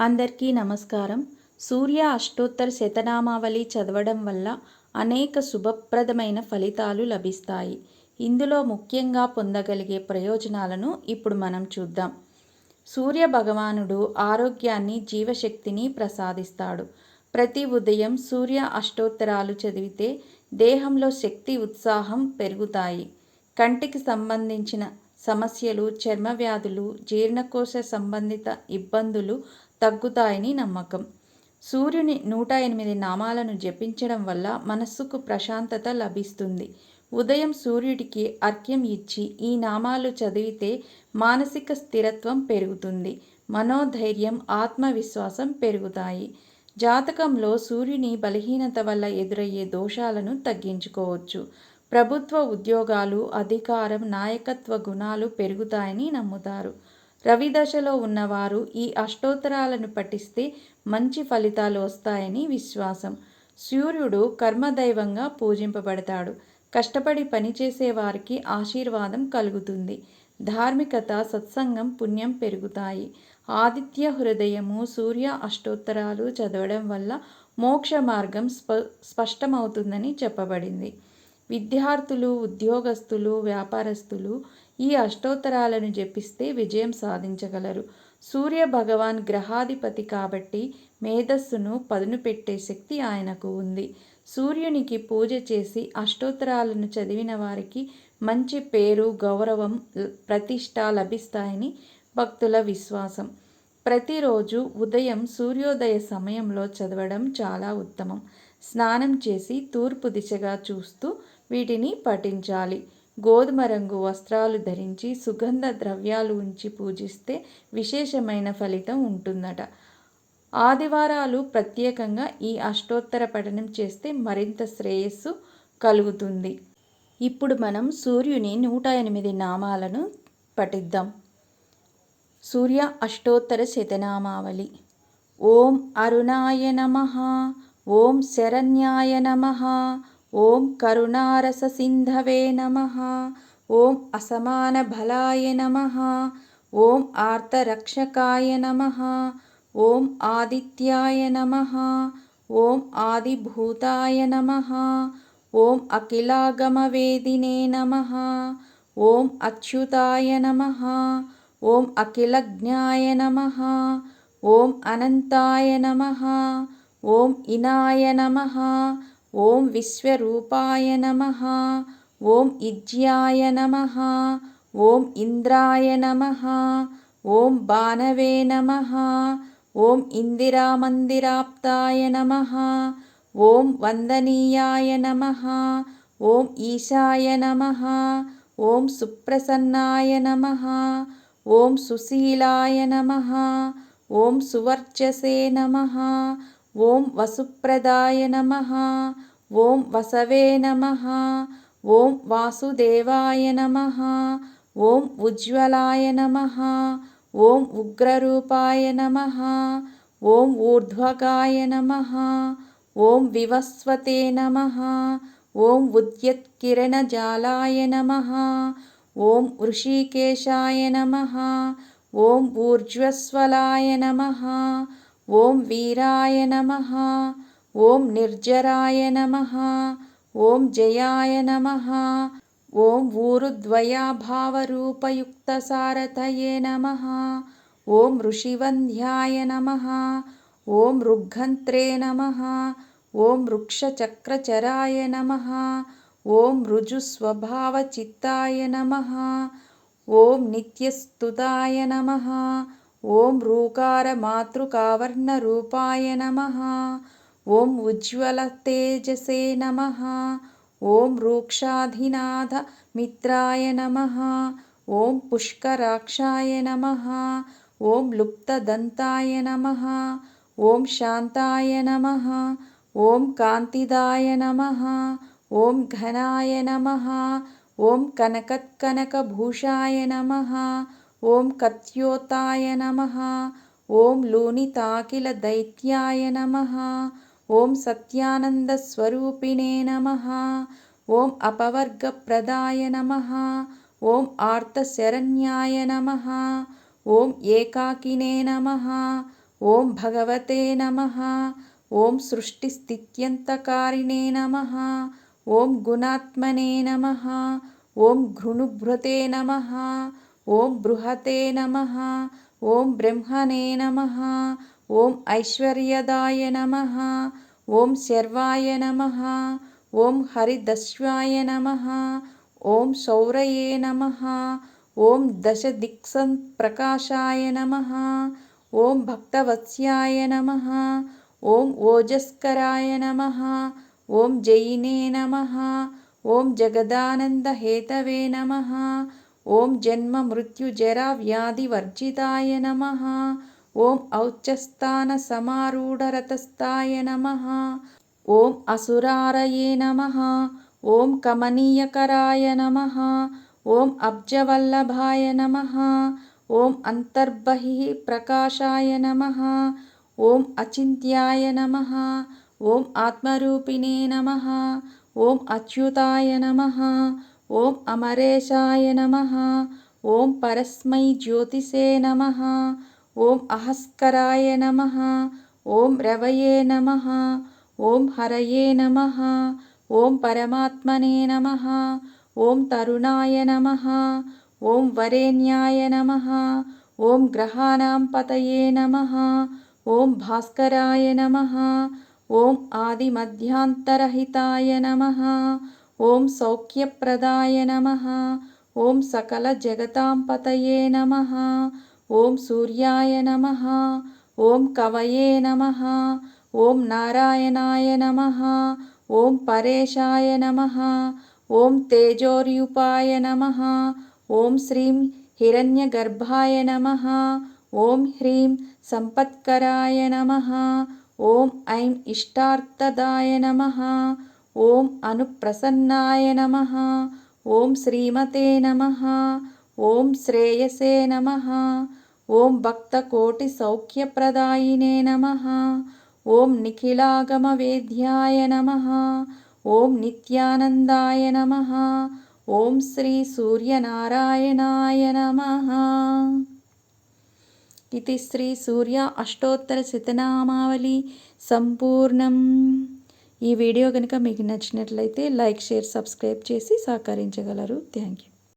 అందరికీ నమస్కారం. సూర్య అష్టోత్తర శతనామావళి చదవడం వల్ల అనేక శుభప్రదమైన ఫలితాలు లభిస్తాయి. ఇందులో ముఖ్యంగా పొందగలిగే ప్రయోజనాలను ఇప్పుడు మనం చూద్దాం. సూర్య భగవానుడు ఆరోగ్యాన్ని జీవశక్తిని ప్రసాదిస్తాడు. ప్రతి ఉదయం సూర్య అష్టోత్తరాలు చదివితే దేహంలో శక్తి ఉత్సాహం పెరుగుతాయి. కంటికి సంబంధించిన సమస్యలు చర్మ వ్యాధులు జీర్ణకోశ సంబంధిత ఇబ్బందులు తగ్గుతాయని నమ్మకం. సూర్యుని నూట ఎనిమిది నామాలను జపించడం వల్ల మనస్సుకు ప్రశాంతత లభిస్తుంది. ఉదయం సూర్యుడికి అర్ఘ్యం ఇచ్చి ఈ నామాలు చదివితే మానసిక స్థిరత్వం పెరుగుతుంది. మనోధైర్యం ఆత్మవిశ్వాసం పెరుగుతాయి. జాతకంలో సూర్యుని బలహీనత వల్ల ఎదురయ్యే దోషాలను తగ్గించుకోవచ్చు. ప్రభుత్వ ఉద్యోగాలు అధికారం నాయకత్వ గుణాలు పెరుగుతాయని నమ్ముతారు. రవి దశలో ఉన్నవారు ఈ అష్టోత్తరాలను పఠిస్తే మంచి ఫలితాలు వస్తాయని విశ్వాసం. సూర్యుడు కర్మదైవంగా పూజింపబడతాడు. కష్టపడి పనిచేసే వారికి ఆశీర్వాదం కలుగుతుంది. ధార్మికత సత్సంగం పుణ్యం పెరుగుతాయి. ఆదిత్య హృదయము సూర్య అష్టోత్తరాలు చదవడం వల్ల మోక్ష మార్గం స్ప స్పష్టమవుతుందని చెప్పబడింది. విద్యార్థులు ఉద్యోగస్తులు వ్యాపారస్తులు ఈ అష్టోత్తరాలను జపిస్తే విజయం సాధించగలరు. సూర్య భగవాన్ గ్రహాధిపతి కాబట్టి మేధస్సును పదును పెట్టే శక్తి ఆయనకు ఉంది. సూర్యునికి పూజ చేసి అష్టోత్తరాలను చదివిన వారికి మంచి పేరు గౌరవం ప్రతిష్ట లభిస్తాయని భక్తుల విశ్వాసం. ప్రతిరోజు ఉదయం సూర్యోదయ సమయంలో చదవడం చాలా ఉత్తమం. స్నానం చేసి తూర్పు దిశగా చూస్తూ వీటిని పఠించాలి. గోధుమ రంగు వస్త్రాలు ధరించి సుగంధ ద్రవ్యాలు ఉంచి పూజిస్తే విశేషమైన ఫలితం ఉంటుందట. ఆదివారాలు ప్రత్యేకంగా ఈ అష్టోత్తర పఠనం చేస్తే మరింత శ్రేయస్సు కలుగుతుంది. ఇప్పుడు మనం సూర్యుని నూట ఎనిమిది నామాలను పఠిద్దాం. సూర్య అష్టోత్తర శతనామావళి. ఓం అరుణాయ నమ ఓం శరణ్యాయ నమ ॐ करुणारससिन्धवे नमः ॐ असमानबलाय नमः ॐ आर्तरक्षकाय नमः ॐ आदित्याय नमः ॐ आदिभूताय नमः ॐ अखिलागमवेदिने नमः ॐ अच्युताय नमः ॐ अखिलज्ञाय नमः ॐ अनन्ताय नमः ॐ इनाय नमः ఓం విశ్వరూపాయ నమ ఓం ఇజ్యాయ నమ ఓం ఇంద్రాయ నమ ఓం బాణవే నమ ఓం ఇందిరామందిరాప్తాయ నమ ఓం వందనీయాయ నమ ఓం ఈశాయ నమ ఓం సుప్రసన్నాయ నమ ఓం సుశీలాయ నమ ఓం సువర్చసే నమ ఓం వసుప్రదాయ నమ. ఓం వసవే నమ. ఓం వాసుదేవాయ నమ. ఓం ఉజ్వలాయ నమ. ఓం ఉగ్రరూపాయ నమ. ఓం ఊర్ధ్వగాయ నమ. ఓం వివస్వతే నమ. ఓం ఉద్యత్కిరణజాలాయ నమ. ఓం ఋషికేశాయ నమ. ఓం ఊర్జ్వస్వలాయ నమ. ॐ वीराय नमः ॐ निर्जराय नमः ॐ जयाय नमः ॐ ऊरुद्वयाभावरूपयुक्तसारथये नमः ॐ ऋषिवन्ध्याय नमः ॐ ऋघन्त्रे नमः ॐ वृक्षचक्रचराय नमः ॐ ऋजुस्वभावचित्ताय नमः ॐ नित्यस्तुताय नमः ॐ ॐकारमातृकावर्णरूपाय नमः। ॐ उज्ज्वलतेजसे नमः। ॐ रूक्षाधिनाथमित्राय नमः। ॐ पुष्कराक्षाय नमः। ॐ लुप्तदन्ताय नमः। ॐ शान्ताय नमः। ॐ कान्तिदाय नमः। ॐ घनाय नमः। ॐ कनकत्कनकभूषाय नमः। ఓం కత్యోతాయ నమ. ఓం లూనితాకిల దైత్యాయ నమ. ఓం సత్యానందస్వరూపిణే నమ. ఓం అపవర్గప్రదాయ నమ. ఓం ఆర్తశరణ్యాయ నమ. ఓం ఏకాకినే నమ. ఓం భగవతే నమ. ఓం సృష్టిస్థిత్యంతకారిణే నమ. ఓం గుణాత్మనే నమ. ఓం ఘృణుభృతే నమ. ఓం బృహతే నమ ఓం బ్రహ్మణే నమ ఓం ఐశ్వర్యదాయ నమ ఓం శర్వాయ నమ ఓం హరిదశ్వాయ నమ ఓం సౌరయే నమ ఓం దశదిక్సన్ ప్రకాశాయ నమ ఓం భక్తవత్స్యాయ నమ ఓం ఓజస్కరాయ నమ ఓం జైనే నమ ఓం జగదానందహేతవే నమ ఓం జన్మ మృత్యు జరా వ్యాధి వర్జితాయ నమ. ఓం ఔచ్చస్థాన సమారూఢరతస్థాయ నమ. ఓం అసురారయే నమ. ఓం కమనీయకరాయ నమ. ఓం అబ్జవల్లభాయ నమ. ఓం అంతర్బహి ప్రకాశాయ నమ. ఓం అచింత్యాయ నమ. ఓం ఆత్మరూపిణే నమ. ఓం అచ్యుతాయ నమ. ఓం అమరేశాయ నమ ఓం పరస్మై జ్యోతిసే నమ ఓం అహస్కరాయ నమ ఓం రవయే నమ ఓం హరయే నమ ఓం పరమాత్మనే నమ ఓం తరుణాయ నమ ఓం వరేణ్యాయ నమ ఓం గ్రహాణాం పతయే నమ ఓం భాస్కరాయ నమ ఓం ఆదిమధ్యాంతరహితాయ నమ ఓం సౌఖ్యప్రదాయ నమ. ఓం సకల జగతాంపతయే నమ. ఓం సూర్యాయ నమ. ఓం కవయే నమ. ఓం నారాయణాయ నమ. ఓం పరేశాయ నమ. ఓం తేజోర్యుపాయ నమ. ఓం శ్రీం హిరణ్యగర్భాయ నమ. ఓం హ్రీం సంపత్కరాయ నమ. ఓం ఐం ఇష్టార్థదాయ నమ. ఓం అనుప్రసన్నాయ నమ. ఓం శ్రీమతే నమ. ఓం శ్రేయసే నమ. ఓం భక్తకోటి సౌఖ్యప్రదాయినే నమ. ఓం నిఖిలాగమ వేద్యాయ నమ. ఓం నిత్యానందాయ నమ. ఓం శ్రీ సూర్యనారాయణాయ నమ. ఇది శ్రీ సూర్య అష్టోత్తర శతనామావళి సంపూర్ణం. ఈ వీడియో కనుక మీకు నచ్చినట్లయితే లైక్ షేర్ సబ్స్క్రైబ్ చేసి సహకరించగలరు. Thank you.